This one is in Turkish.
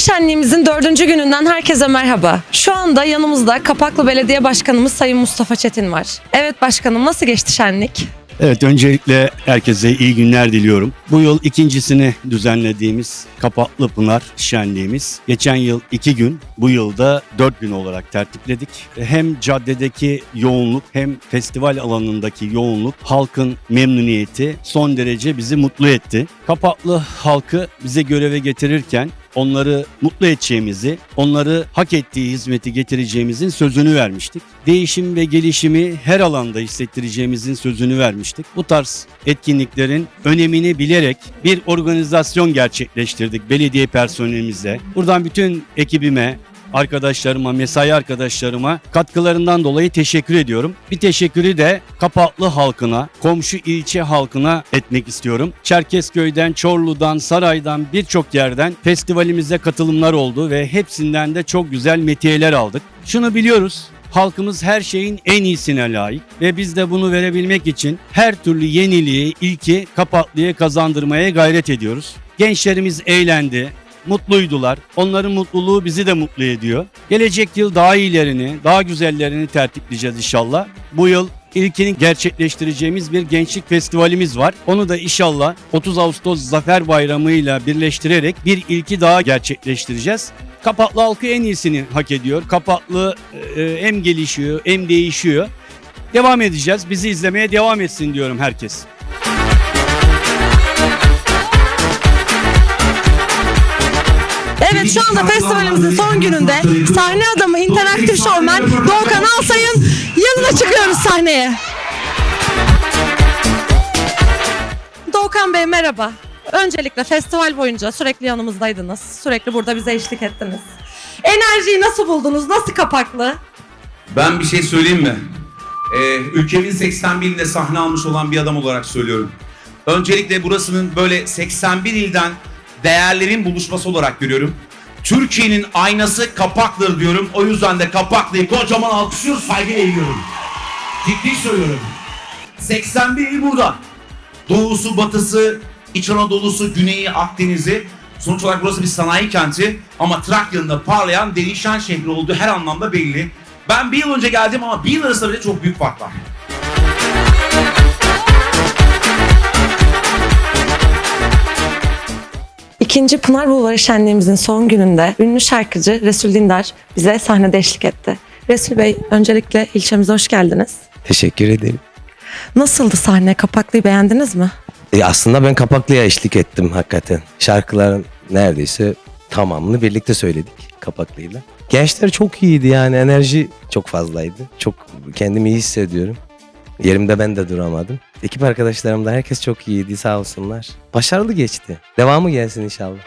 Şenliğimizin dördüncü gününden herkese merhaba. Şu anda yanımızda Kapaklı Belediye Başkanımız Sayın Mustafa Çetin var. Evet başkanım nasıl geçti şenlik? Evet öncelikle herkese iyi günler diliyorum. Bu yıl ikincisini düzenlediğimiz Kapaklı Pınar Şenliğimiz. Geçen yıl iki gün, bu yılda dört gün olarak tertipledik. Hem caddedeki yoğunluk hem festival alanındaki yoğunluk, halkın memnuniyeti son derece bizi mutlu etti. Kapaklı halkı bize göreve getirirken onları mutlu edeceğimizi, onları hak ettiği hizmeti getireceğimizin sözünü vermiştik. Değişim ve gelişimi her alanda hissettireceğimizin sözünü vermiştik. Bu tarz etkinliklerin önemini bilerek bir organizasyon gerçekleştirdik belediye personelimize. Buradan bütün ekibime, arkadaşlarıma, mesai arkadaşlarıma katkılarından dolayı teşekkür ediyorum. Bir teşekkürü de Kapaklı halkına, komşu ilçe halkına etmek istiyorum. Çerkezköy'den, Çorlu'dan, Saray'dan birçok yerden festivalimize katılımlar oldu ve hepsinden de çok güzel metiyeler aldık. Şunu biliyoruz, Halkımız her şeyin en iyisine layık ve biz de bunu verebilmek için her türlü yeniliği, ilki Kapaklı'ya kazandırmaya gayret ediyoruz. Gençlerimiz eğlendi, mutluydular. Onların mutluluğu bizi de mutlu ediyor. Gelecek yıl daha iyilerini, daha güzellerini tertipleyeceğiz inşallah. Bu yıl ilkini gerçekleştireceğimiz bir gençlik festivalimiz var. Onu da inşallah 30 Ağustos Zafer Bayramı ile birleştirerek bir ilki daha gerçekleştireceğiz. Kapaklı halkı en iyisini hak ediyor. Kapaklı e, hem gelişiyor hem değişiyor. Devam edeceğiz. Bizi izlemeye devam etsin diyorum herkes. Evet şu anda festivalimizin son gününde sahne adamı interaktif şovmen Doğukan Alsay'ın yanına çıkıyoruz sahneye. Doğukan Bey merhaba. Öncelikle festival boyunca sürekli yanımızdaydınız. Sürekli burada bize eşlik ettiniz. Enerjiyi nasıl buldunuz? Nasıl kapaklı? Ben bir şey söyleyeyim mi? Ee, ülkemin 81 ilinde sahne almış olan bir adam olarak söylüyorum. Öncelikle burasının böyle 81 ilden değerlerin buluşması olarak görüyorum. Türkiye'nin aynası Kapaklı'dır diyorum. O yüzden de Kapaklı'yı kocaman alkışlıyoruz, saygı eğiliyorum. Ciddi söylüyorum. 81 il burada. Doğusu, batısı, İç Anadolu'su, Güneyi, Akdeniz'i. Sonuç olarak burası bir sanayi kenti ama Trakya'nın da parlayan, değişen şehri olduğu her anlamda belli. Ben bir yıl önce geldim ama bir yıl arasında bile çok büyük fark var. İkinci Pınar Bulvarı Şenliğimizin son gününde ünlü şarkıcı Resul Dindar bize sahnede eşlik etti. Resul Bey öncelikle ilçemize hoş geldiniz. Teşekkür ederim. Nasıldı sahne? Kapaklıyı beğendiniz mi? E aslında ben Kapaklı'ya eşlik ettim hakikaten. Şarkıların neredeyse tamamını birlikte söyledik Kapaklı'yla. Gençler çok iyiydi yani enerji çok fazlaydı. Çok kendimi iyi hissediyorum. Yerimde ben de duramadım. Ekip arkadaşlarım da herkes çok iyiydi sağ olsunlar. Başarılı geçti. Devamı gelsin inşallah.